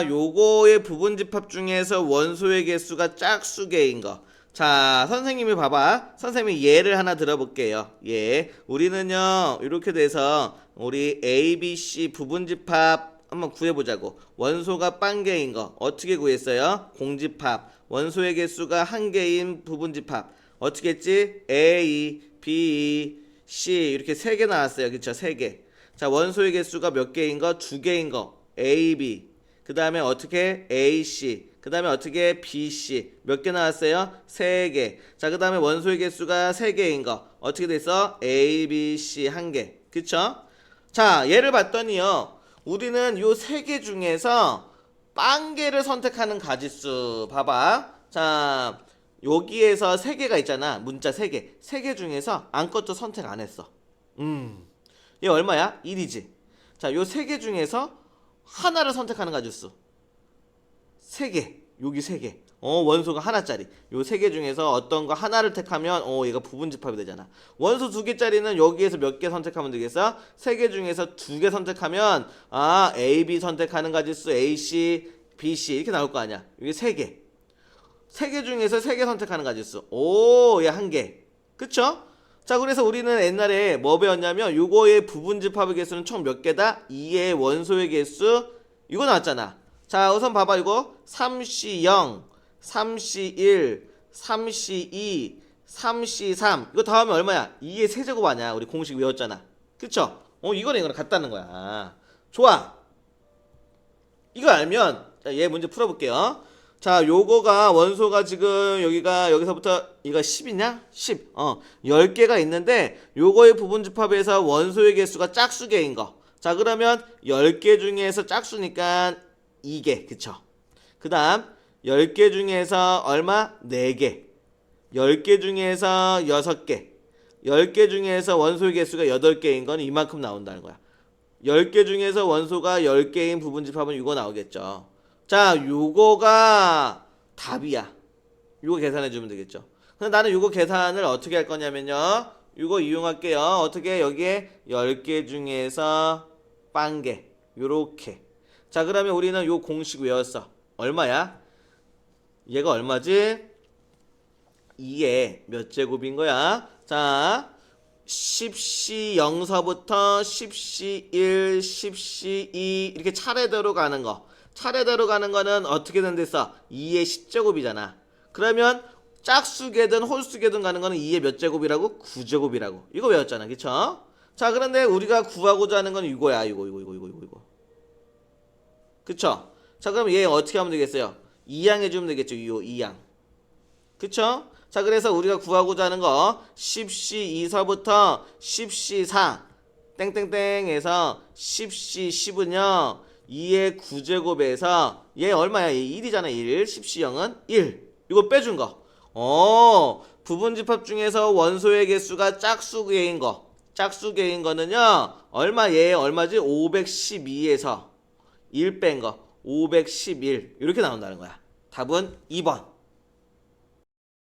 요거의 부분 집합 중에서 원소의 개수가 짝수개인 거. 자, 선생님이 봐봐. 선생님이 예를 하나 들어볼게요. 예. 우리는요, 이렇게 돼서 우리 A, B, C 부분 집합 한번 구해보자고. 원소가 빵 개인 거. 어떻게 구했어요? 공집합. 원소의 개수가 한 개인 부분 집합. 어떻게 했지? A, B, C 이렇게 세 개 나왔어요. 그쵸? 세 개. 자, 원소의 개수가 몇 개인 거? 두 개인 거. A, B. 그 다음에 어떻게? A, C. 그 다음에 어떻게? B, C. 몇 개 나왔어요? 세 개. 자, 그 다음에 원소의 개수가 세 개인 거. 어떻게 됐어? A, B, C 한 개. 그쵸? 자, 얘를 봤더니요. 우리는 요세개 중에서 빵 개를 선택하는 가지수. 봐봐. 자, 여기에서 세 개가 있잖아. 문자 세 개. 세개 중에서 안것도 선택 안 했어. 음. 얘 얼마야? 1이지. 자, 요세개 중에서 하나를 선택하는 가지수. 세 개. 여기 세 개. 어, 원소가 하나짜리. 요 세 개 중에서 어떤 거 하나를 택하면 어, 얘가 부분 집합이 되잖아. 원소 두 개짜리는 여기에서 몇 개 선택하면 되겠어? 세 개 중에서 두 개 선택하면 아, A, B 선택하는 가지수 A, C, B, C 이렇게 나올 거 아니야. 이게 세 개. 세 개 중에서 세 개 선택하는 가지수. 오, 얘 한 개. 그쵸? 자, 그래서 우리는 옛날에 뭐 배웠냐면 요거의 부분 집합의 개수는 총 몇 개다? 2의 원소의 개수 이거 나왔잖아. 자, 우선 봐봐 이거 3C0, 3C1, 3C2, 3C3 이거 다 하면 얼마야? 2의 세제곱 아니야? 우리 공식 외웠잖아. 그쵸? 어, 이거랑 이거랑 같다는 거야. 좋아. 이거 알면 자, 얘 문제 풀어볼게요. 자, 요거가 원소가 지금 여기가 여기서부터 이거 10이냐? 10. 어, 10개가 있는데 요거의 부분 집합에서 원소의 개수가 짝수 개인 거. 자, 그러면 10개 중에서 짝수니까 2개. 그쵸? 그다음 10개 중에서 얼마? 4개. 10개 중에서 6개. 10개 중에서 원소의 개수가 8개인 건 이만큼 나온다는 거야. 10개 중에서 원소가 10개인 부분 집합은 이거 나오겠죠. 자, 요거가 답이야. 요거 계산해 주면 되겠죠. 근데 나는 요거 계산을 어떻게 할 거냐면요. 요거 이용할게요. 어떻게 여기에 10개 중에서 빵개. 요렇게. 자, 그러면 우리는 요 공식 외웠어. 얼마야? 얘가 얼마지? 2의 몇 제곱인 거야? 자, 10시 0서부터 10시 1, 10시 2 이렇게 차례대로 가는 거. 차례대로 가는 거는 어떻게 된댔어? 2의 10제곱이잖아. 그러면 짝수개든 홀수개든 가는 거는 2의 몇 제곱이라고? 9제곱이라고. 이거 외웠잖아. 그쵸? 자, 그런데 우리가 구하고자 하는 건 이거야. 이거, 이거, 이거, 이거, 이거, 이거. 그쵸? 자, 그럼 얘 어떻게 하면 되겠어요? 2양 해주면 되겠죠. 이 2양. 그쵸? 자, 그래서 우리가 구하고자 하는 거 10시 2서부터 10시 4 땡땡땡에서 10시 10은요 2의 9제곱에서 얘 얼마야? 얘 1이잖아 1 10시 0은 1 이거 빼준 거. 어, 부분 집합 중에서 원소의 개수가 짝수개인 거. 짝수개인 거는요 얼마? 얘 얼마지? 512에서 1 뺀 거. 511 이렇게 나온다는 거야. 답은 2번